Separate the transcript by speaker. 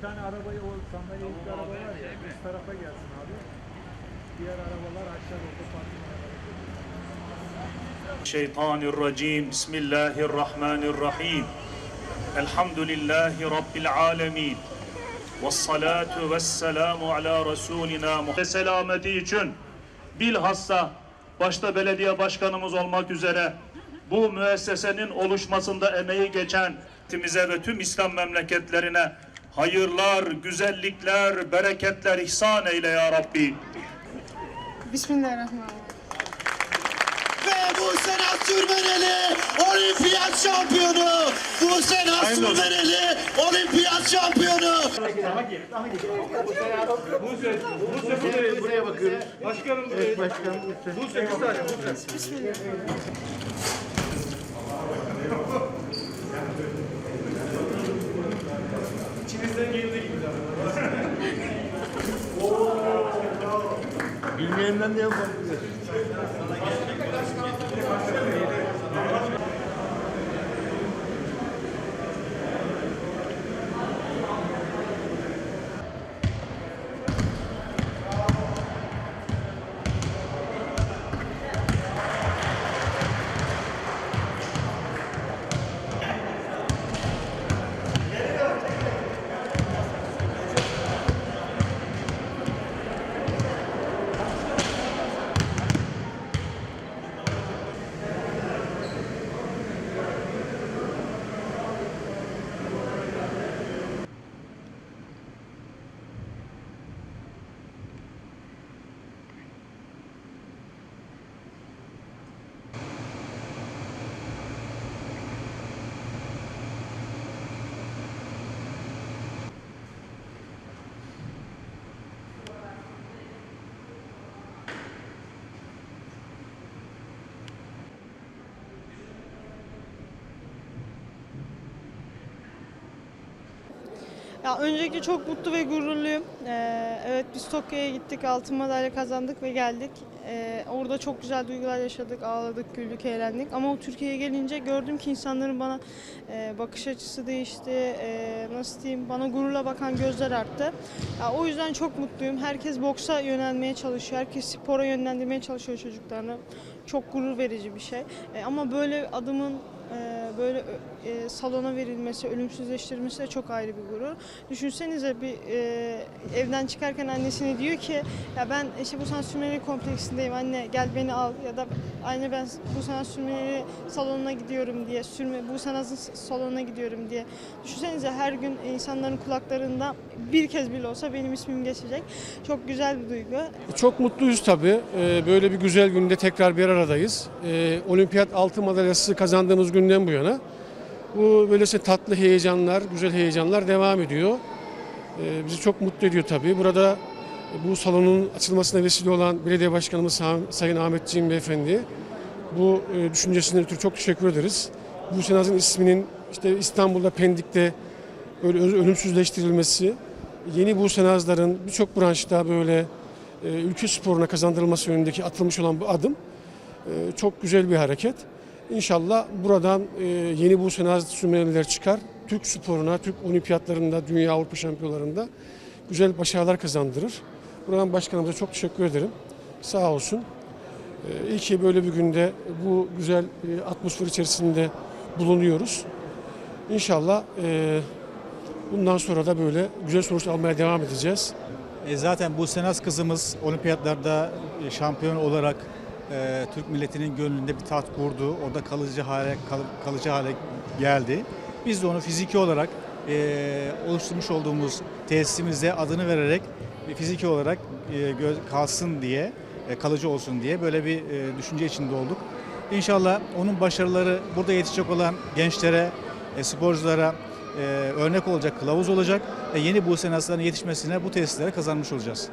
Speaker 1: Bir tane arabayı o sandalyelik tamam, araba var ya üst tarafa gelsin abi. Diğer arabalar aşağı
Speaker 2: doğru parkın Şeytanirracim. Bismillahirrahmanirrahim. Elhamdülillahi Rabbil alemin. Vessalatu vesselamu ala Resulina Muhammed. Selameti için bilhassa başta belediye başkanımız olmak üzere bu müessesenin oluşmasında emeği geçen timize ve tüm İslam memleketlerine hayırlar, güzellikler, bereketler ihsan eyle ya Rabbi.
Speaker 3: Bismillahirrahmanirrahim.
Speaker 4: Ve Buse Sürmeneli olimpiyat şampiyonu. Buse Sürmeneli olimpiyat şampiyonu.
Speaker 1: Bilmeyenden de yapalım.
Speaker 3: Ya öncelikle çok mutlu ve gururluyum. Ee, evet biz Tokyo'ya gittik, altın madalya kazandık ve geldik. Ee, orada çok güzel duygular yaşadık, ağladık, güldük, eğlendik. Ama o Türkiye'ye gelince gördüm ki insanların bana e, bakış açısı değişti. E, nasıl diyeyim, bana gururla bakan gözler arttı. Ya, o yüzden çok mutluyum. Herkes boksa yönelmeye çalışıyor, herkes spora yönlendirmeye çalışıyor çocuklarını. Çok gurur verici bir şey. E, ama böyle adımın böyle e, salona verilmesi, ölümsüzleştirilmesi de çok ayrı bir gurur. Düşünsenize bir e, evden çıkarken annesine diyor ki ya ben işte bu sanat sürmeleri kompleksindeyim anne gel beni al ya da anne ben bu sanat sürmeleri salonuna gidiyorum diye sürme bu sanat salonuna gidiyorum diye. Düşünsenize her gün insanların kulaklarında bir kez bile olsa benim ismim geçecek. Çok güzel bir duygu.
Speaker 5: Çok mutluyuz tabii. Ee, Böyle bir güzel günde tekrar bir aradayız. Ee, Olimpiyat altın madalyası kazandığımız günden bu yana. Bu böylesi tatlı heyecanlar, güzel heyecanlar devam ediyor. Ee, Bizi çok mutlu ediyor tabii. Burada bu salonun açılmasına vesile olan Belediye Başkanımız Sayın Ahmet Cim Beyefendi bu e, düşüncesinden ötürü çok teşekkür ederiz. Bu Senaz'ın isminin işte İstanbul'da Pendik'te böyle ölümsüzleştirilmesi, yeni bu Senazların birçok branşta böyle e, ülke sporuna kazandırılması yönündeki atılmış olan bu adım e, çok güzel bir hareket. İnşallah buradan e, yeni bu Senaz sümeniler çıkar. Türk sporuna, Türk olimpiyatlarında, dünya Avrupa şampiyonlarında güzel başarılar kazandırır. Buradan başkanımıza çok teşekkür ederim. Sağ olsun. E, iyi ki böyle bir günde bu güzel e, atmosfer içerisinde bulunuyoruz. İnşallah bundan sonra da böyle güzel sonuçlar almaya devam edeceğiz.
Speaker 6: E, zaten bu Senaz kızımız olimpiyatlarda şampiyon olarak e, Türk milletinin gönlünde bir taht kurdu. Orada kalıcı hale kal- kalıcı hale geldi. Biz de onu fiziki olarak e, oluşturmuş olduğumuz tesisimizde adını vererek e, fiziki olarak e, gö- kalsın diye, e, kalıcı olsun diye böyle bir e, düşünce içinde olduk. İnşallah onun başarıları burada yetişecek olan gençlere, e, sporculara e, örnek olacak, kılavuz olacak ve yeni Buse Nasır'ın yetişmesine bu tesislere kazanmış olacağız.